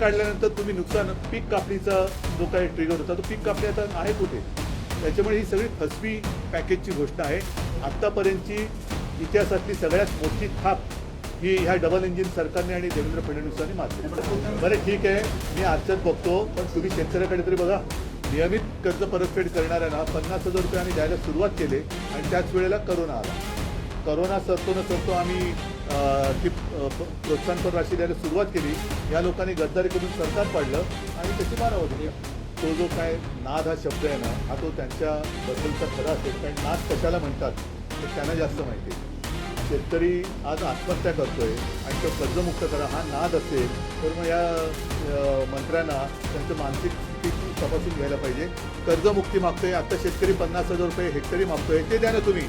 काढल्यानंतर तुम्ही नुकसान पीक कापणीचा जो काही ट्रिगर होता तो पीक कापणी आता आहे कुठे? त्याच्यामुळे ही सगळी फसवी पॅकेजची गोष्ट आहे. आत्तापर्यंतची इतिहासातली सगळ्यात मोठी थाप ही ह्या डबल इंजिन सरकारने आणि देवेंद्र फडणवीसांनी मारली. बरं ठीक आहे. मी आजच्याच बघतो. पण तुम्ही शेतकऱ्याकडे तरी बघा. नियमित कर्ज परतफेड करणाऱ्यांना पन्नास हजार रुपये आम्ही द्यायला सुरुवात केली आणि त्याच वेळेला करोना आला. करोना सरतो न सरतो आम्ही ती प्रोत्साहनपर राशी द्यायला सुरुवात केली या लोकांनी गद्दारी करून सरकार पाडलं आणि त्याची मारावं होती. तो जो काय नाद हा शब्द आहे ना हा तो त्यांच्याबद्दलचा खरा असेल. कारण नाद कशाला म्हणतात ते त्यांना जास्त माहिती आहे. शेतकरी आज आत्महत्या करतोय आणि तो कर्जमुक्त करा हा नाद असेल तर मग या मंत्र्यांना त्यांचं मानसिक स्थिती तपासून घ्यायला पाहिजे. कर्जमुक्ती मागतोय आता शेतकरी पन्नास हजार रुपये हेक्टरी मागतोय ते द्या ना तुम्ही.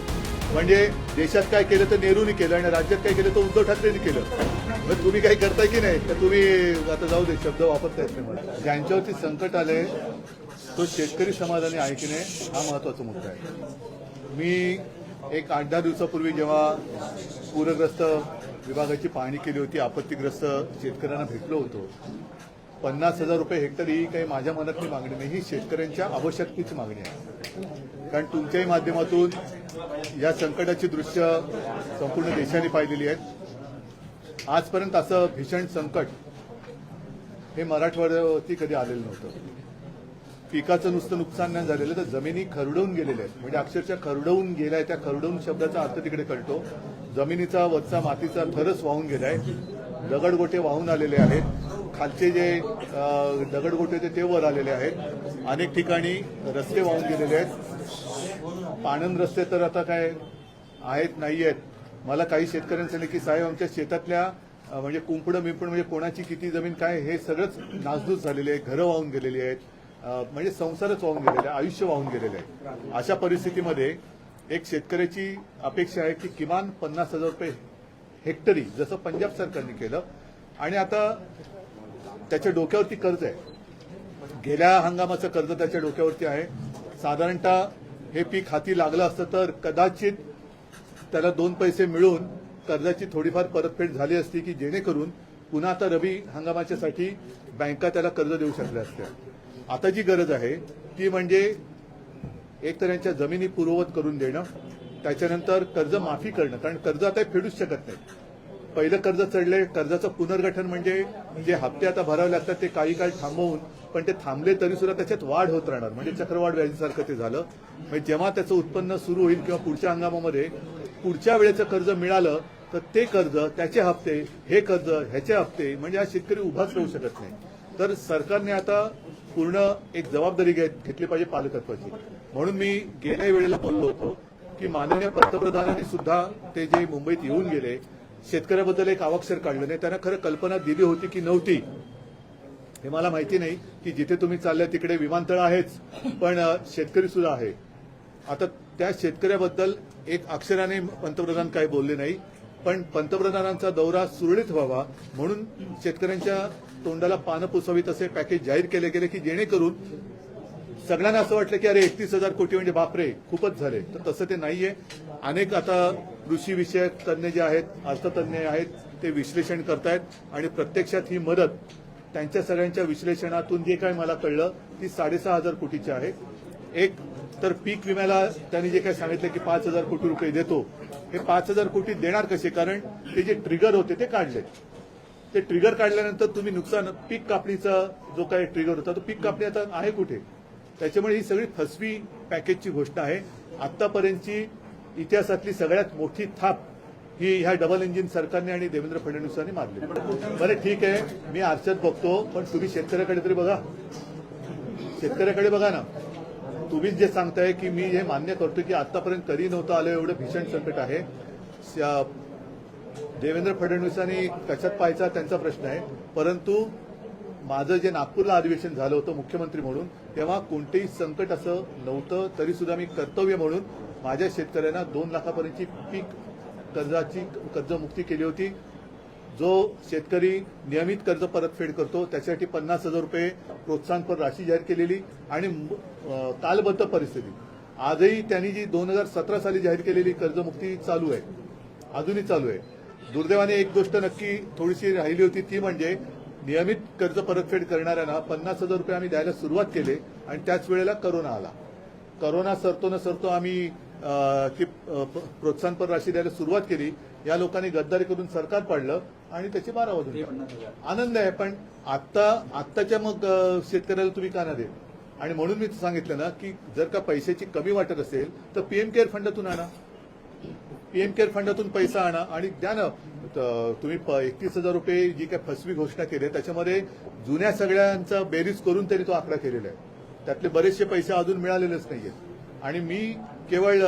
म्हणजे देशात काय केलं तर नेहरूनी केलं आणि राज्यात काय केलं तर उद्धव ठाकरेंनी केलं. मग तुम्ही काही करताय की नाही? तर तुम्ही आता जाऊ दे शब्द वापरतायत नाही ज्यांच्यावरती संकट आले तो शेतकरी समाजाने आहे की नाही हा महत्त्वाचा मुद्दा आहे. मी एक आठ दहा दिवसापूर्वी जेव्हा पूरग्रस्त विभागाची पाहणी केली होती आपत्तीग्रस्त शेतकऱ्यांना भेटलो होतो. पन्नास हजार रुपये हेक्टर ही काही माझ्या मनातली मागणी नाही ही शेतकऱ्यांच्या आवश्यकतेची मागणी आहे. कारण तुमच्याही माध्यमातून या संकटाची दृश्य संपूर्ण देशाने पाहिलेली आहेत. आजपर्यंत असं भीषण संकट हे मराठवाड्यावरती कधी आलेलं नव्हतं. पिकाचं नुसतं नुकसान नाही झालेलं तर जमिनी खरडवून गेलेल्या आहेत. म्हणजे अक्षरशः खरडवून गेलाय त्या खरडवून शब्दाचा अर्थ तिकडे कळतो. जमिनीचा वरचा मातीचा थरच वाहून गेलाय. दगडगोटे वाहून आलेले आहेत. खालचे जे दगडगोटे होते ते वर आलेले आहेत. अनेक ठिकाणी रस्ते वाहून गेलेले आहेत. पाणंद रस्ते तर आता काय आहेत नाही आहेत. मला काही शेतकऱ्यांनी सांगितलं की साहेब आमच्या शेतातल्या म्हणजे कुंपडं मिंपण म्हणजे कोणाची किती जमीन काय हे सगळंच नासधूस झालेले आहे घरं वाहून गेलेली आहेत. म्हणजे संसारच वाहून गेलेले आहे आयुष्य वाहून गेलेले आहे अशा परिस्थितीमध्ये एक शेतकऱ्याची अपेक्षा आहे की किमान पन्नास हजार रुपये हेक्टरी जसं पंजाब सरकारने केलं. आणि आता त्याच्या डोक्यावरती कर्ज आहे. गेल्या हंगामाचं कर्ज त्याच्या डोक्यावरती आहे. साधारणतः हे पीक हाती लागलं असतं तर कदाचित त्याला दोन पैसे मिळून कर्जाची थोडीफार परतफेड झाली असती की जेणेकरून पुन्हा आता रबी हंगामाच्यासाठी बँका त्याला कर्ज देऊ शकल्या असत्या. आता जी गरज आहे ती म्हणजे एक तर यांच्या जमिनी पूर्ववत करून देणं त्याच्यानंतर कर्ज माफी करणं कारण कर्ज आता फेडूच शकत नाही पहिलं कर्ज चढले कर्जाचं पुनर्गठन म्हणजे जे हप्ते आता भरावे लागतात ते काही काळ थांबवून पण ते थांबले तरी सुद्धा त्याच्यात वाढ होत राहणार. म्हणजे चक्रवाढ व्याजीसारखं ते झालं. म्हणजे जेव्हा त्याचं उत्पन्न सुरू होईल किंवा पुढच्या हंगामामध्ये पुढच्या वेळेचं कर्ज मिळालं तर ते कर्ज त्याचे हप्ते हे कर्ज ह्याचे हप्ते म्हणजे हा शेतकरी उभाच राहू शकत नाही. तर सरकारने आता पूर्ण एक जबाबदारी घेत- घेतली पाहिजे पालकत्वाची. म्हणून मी गेल्या वेळेला बोललो होतो की माननीय पंतप्रधानांनी सुद्धा ते जे मुंबईत येऊन गेले शेतकऱ्याबद्दल एक आवाक्षर काढलं नाही. त्यांना खरं कल्पना दिली होती की नव्हती. हे मला माहिती नाही की जिथे तुम्ही चालल्या तिकडे विमानतळ आहेच पण शेतकरी सुद्धा आहे. आता त्या शेतकऱ्याबद्दल एक अक्षराने पंतप्रधान काही बोलले नाही पण पंतप्रधानांचा दौरा सुरळीत व्हावा म्हणून शेतकऱ्यांच्या तोंडाला पानं पुसावीत असे पॅकेज जाहीर केले गेले की जेणेकरून सगळ्यांना असं वाटलं की अरे एकतीस हजार कोटी म्हणजे बापरे खूपच झाले. तर तसं ते नाहीये. अनेक आता कृषी विषयक तज्ज्ञ जे आहेत अर्थतज्ञ आहेत ते विश्लेषण करतायत आणि प्रत्यक्षात ही मदत त्यांच्या सगळ्यांच्या विश्लेषणातून जे काही मला कळलं ती साडेसहा हजार कोटीची आहे. एक तर पीक विम्याला त्यांनी जे काही सांगितलं की पाच हजार कोटी रुपये देतो. हे पाच हजार कोटी देणार कसे? कारण ते जे ट्रिगर होते ते काढले. ते ट्रिगर काढल्यानंतर तुम्ही नुकसान पीक कापणीचा जो काही ट्रिगर होता तो पीक कापणी आता आहे कुठे? त्याच्यामुळे ही सगळी फसवी पॅकेजची गोष्ट आहे. आतापर्यंतची इतिहासातली सगळ्यात मोठी थाप ही ह्या डबल इंजिन सरकारने आणि देवेंद्र फडणवीसांनी मारली. बरं ठीक आहे. मी आरशात बघतो पण तुम्ही शेतकऱ्याकडे तरी बघा. शेतकऱ्याकडे बघा ना. तुम्हीच जे सांगताय की मी हे मान्य करतो की आतापर्यंत कधी नव्हतं आलं एवढं भीषण संकट आहे. श- देवेंद्र फडणवीसांनी कशात पाहायचा त्यांचा प्रश्न आहे. परंतु माझं जे नागपूरला अधिवेशन झालं होतं मुख्यमंत्री म्हणून तेव्हा कोणतेही संकट असं नव्हतं तरी सुद्धा मी कर्तव्य म्हणून माझ्या शेतकऱ्यांना दोन लाखापर्यंतची पीक कर्जाची कर्जमुक्ती केली होती. जो शेतकरी नियमित कर्ज परतफेड करतो त्याच्यासाठी पन्नास हजार रुपये प्रोत्साहनपर राशी जाहीर केलेली आणि कालबद्ध परिस्थिती. आजही त्यांनी जी दोन हजार सतरा साली जाहीर केलेली कर्जमुक्ती चालू आहे अजूनही चालू आहे. दुर्दैवाने एक गोष्ट नक्की थोडीशी राहिली होती ती म्हणजे नियमित कर्ज परतफेड करणाऱ्यांना पन्नास हजार रुपये आम्ही द्यायला सुरुवात केली आणि त्याच वेळेला करोना आला. करोना सरतो न सरतो आम्ही ती प्रोत्साहनपर राशी द्यायला सुरुवात केली. या लोकांनी गद्दारी करून सरकार पाडलं आणि त्याची बारा वाजून टाकली. आनंद आहे पण आता आत्ताच्या मग शेतकऱ्याला तुम्ही का ना दे आणि म्हणून मी सांगितलं ना की जर का पैशाची कमी वाटत असेल तर पीएम केअर फंडातून आणा. पीएम केअर फंडातून पैसा आणा आणि द्या ना. तुम्ही एकतीस हजार रुपये जी काय फसवी घोषणा केली आहे, त्याच्यामध्ये जुन्या सगळ्यांचा बेरीज करून त्यांनी तो आकडा केलेला आहे. त्यातले बरेचसे पैसे अजून मिळालेलेच नाहीयेत. आणि मी केवळ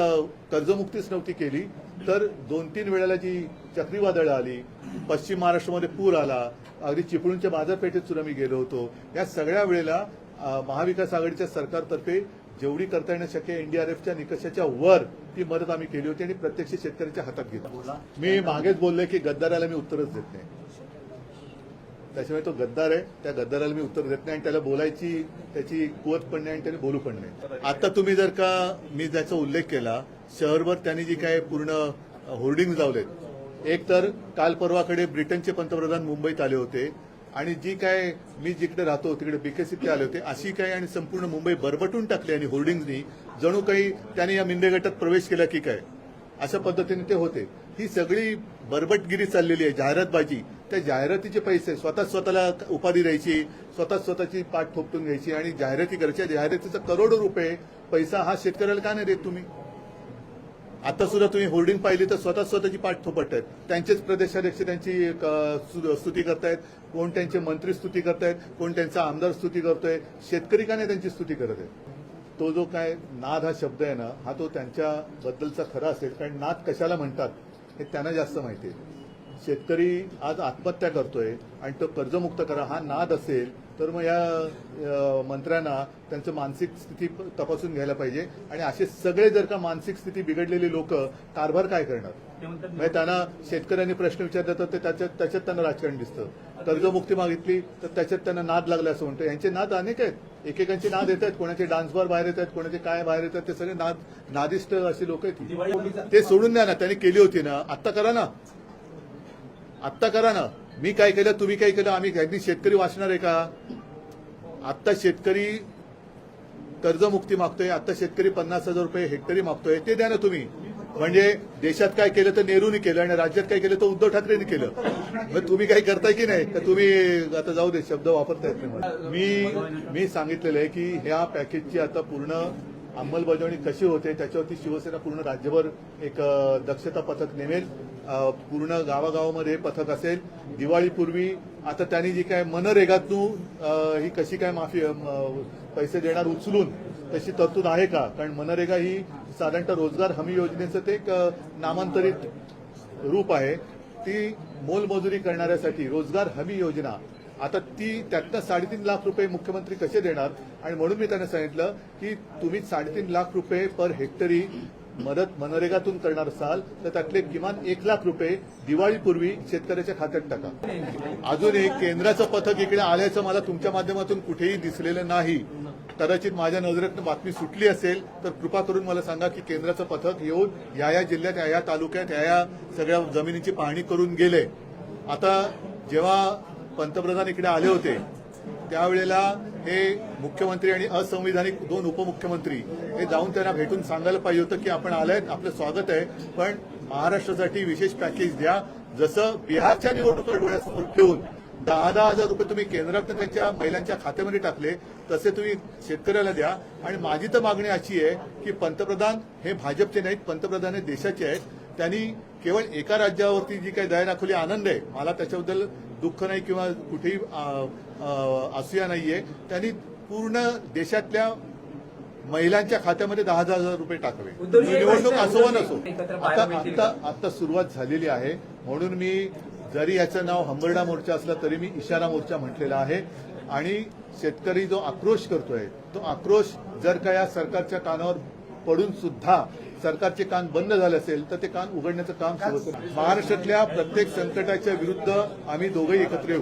कर्जमुक्तीच नव्हती केली तर दोन तीन वेळेला जी चक्रीवादळं आली पश्चिम महाराष्ट्रामध्ये पूर आला अगदी चिपळूणच्या बाजारपेठेत सुद्धा मी गेलो होतो या सगळ्या वेळेला महाविकास आघाडीच्या सरकारतर्फे जेवढी करता येणं शक्य एनडीआरएफच्या निकषाच्या वर ती मदत आम्ही केली होती आणि प्रत्यक्ष शेतकऱ्याच्या हातात घेतली. मी मागेच बोललोय की गद्दाराला मी उत्तरच देत नाही. त्याच्यामुळे तो गद्दार आहे त्या गद्दाराला मी उत्तर देत नाही आणि त्याला बोलायची त्याची कुवत पण नाही आणि त्याने बोलू पण नाही. आता तुम्ही जर का मी ज्याचा उल्लेख केला शहरभर त्यांनी जी काय पूर्ण होर्डिंग लावलेत. एक तर काल परवाकडे ब्रिटनचे पंतप्रधान मुंबईत आले होते. आणि जी काय मी जिकडे राहतो तिकडे बीकेसीत आले होते अशी काय आणि संपूर्ण मुंबई बरबटून टाकली आणि होर्डिंगनी जणू काही त्यांनी या मिंदे गटात प्रवेश केला की काय? अशा पद्धतीने ते होते. ही सगळी बरबटगिरी चाललेली आहे जाहिरातबाजी. त्या जाहिरातीचे पैसे स्वतः स्वतःला उपाधी द्यायची स्वतः स्वतःची पाठ ठोपटून घ्यायची आणि जाहिराती करायची. जाहिरातीचा करोडो रुपये पैसा हा शेतकऱ्याला का नाही देत तुम्ही? आता सुद्धा तुम्ही होर्डिंग पाहिली तर स्वतः स्वतःची पाठ थोपटतायत. त्यांचेच प्रदेशाध्यक्ष त्यांची स्तुती करतायत. कोण त्यांचे मंत्री स्तुती करतायत कोण त्यांचा आमदार स्तुती करतोय शेतकरी का नाही त्यांची स्तुती करत आहेत. तो जो काय नाद हा शब्द आहे ना हा तो त्यांच्या बद्दलचा खरा असेल कारण नाद कशाला म्हणतात हे त्यांना जास्त माहिती आहे. शेतकरी आज आत्महत्या करतोय आणि तो कर्जमुक्त करा हा नाद असेल तर मग या मंत्र्यांना त्यांचं मानसिक स्थिती तपासून घ्यायला पाहिजे. आणि असे सगळे जर का मानसिक स्थिती बिघडलेले लोक कारभार काय करणार? म्हणजे त्यांना शेतकऱ्यांनी प्रश्न विचारले तर ते त्याच्यात त्याच्यात त्यांना राजकारण दिसतं. कर्जमुक्ती मागितली तर त्याच्यात त्यांना नाद लागला असं म्हणतो. यांचे नाद अनेक आहेत. एकेकांचे नाद येत आहेत. कोणाचे डान्स बार बाहेर येत आहेत कोणाचे काय बाहेर येतात ते सगळे नाद नादिष्ट अशी लोक आहेत. ते सोडून द्या ना. त्यांनी केली होती ना. आत्ता करा ना. आत्ता करा ना. मी काय केलं तुम्ही काय केलं आम्ही अगदी शेतकरी वाचणार आहे का? आत्ता शेतकरी कर्जमुक्ती मागतोय आता शेतकरी पन्नास हजार रुपये हेक्टरी मागतोय ते द्या ना तुम्ही. म्हणजे देशात काय केलं तर नेहरूने केलं आणि राज्यात काय केलं तर उद्धव ठाकरेंनी केलं. मग तुम्ही काही करताय की नाही? तर तुम्ही आता जाऊ दे शब्द वापरतायत नाही मी मी सांगितलेलं आहे की ह्या पॅकेजची आता पूर्ण अंमलबजावणी कशी होते त्याच्यावरती शिवसेना पूर्ण राज्यभर एक दक्षता पथक नेमेल. पूर्ण गावागावामध्ये पथक असेल. दिवाळीपूर्वी आता त्यांनी जी काय मनरेगातून ही कशी काय माफी पैसे देणार उचलून तशी तरतूद आहे का? कारण मनरेगा ही साधारणतः रोजगार हमी योजनेचं ते एक नामांतरित रूप आहे. ती मोलमजुरी करणाऱ्यासाठी रोजगार हमी योजना. आता ती त्यातनं साडेतीन लाख रुपये मुख्यमंत्री कसे देणार? आणि म्हणून मी त्यांना सांगितलं की तुम्ही साडेतीन लाख रुपये पर हेक्टरी मदत मनरेगातून करणार असाल तर त्यातले किमान एक लाख रुपये दिवाळीपूर्वी शेतकऱ्याच्या खात्यात टाका. अजून एक केंद्राचं पथक इकडे आल्याचं मला तुमच्या माध्यमातून कुठेही दिसलेलं नाही. कदाचित माझ्या नजरेत बातमी सुटली असेल तर कृपा करून मला सांगा की केंद्राचं पथक येऊन या या जिल्ह्यात या या तालुक्यात या या सगळ्या जमिनीची पाहणी करून गेले. आता जेव्हा पंतप्रधान इकडे आले होते त्यावेळेला हे मुख्यमंत्री आणि असंविधानिक दोन उपमुख्यमंत्री हे जाऊन त्यांना भेटून सांगायला पाहिजे होतं की आपण आलंय आपलं स्वागत आहे पण महाराष्ट्रासाठी विशेष पॅकेज द्या. जसं बिहारच्या निवडणुका डोळ्यासमोर ठेवून दहा दहा हजार रुपये तुम्ही केंद्रात त्यांच्या महिलांच्या खात्यामध्ये टाकले तसे तुम्ही शेतकऱ्याला द्या. आणि माझी तर मागणी अशी आहे की पंतप्रधान हे भाजपचे नाहीत पंतप्रधान हे देशाचे आहेत. त्यांनी केवळ एका राज्यावरती जी काही दया दाखवली आनंद आहे. मला त्याच्याबद्दल दुःख नाही किंवा कुठेही असूया नाहीये. त्यांनी पूर्ण देशातल्या महिलांच्या खात्यामध्ये दहा हजार रुपये टाकावे उद्धवजी, निवडणूक असो वा नसो आता आता आता सुरुवात झालेली आहे. म्हणून मी जरी याचं नाव हंबरडा मोर्चा असलं तरी मी इशारा मोर्चा म्हटलेला आहे. आणि शेतकरी जो आक्रोश करतोय तो आक्रोश जर का या सरकारच्या कानावर पडून सुद्धा सरकारचे कान बंद झाले असेल तर ते कान उघडण्याचं काम शिवसेना महाराष्ट्रातल्या प्रत्येक संकटाच्या विरुद्ध आम्ही दोघंही एकत्र येऊ.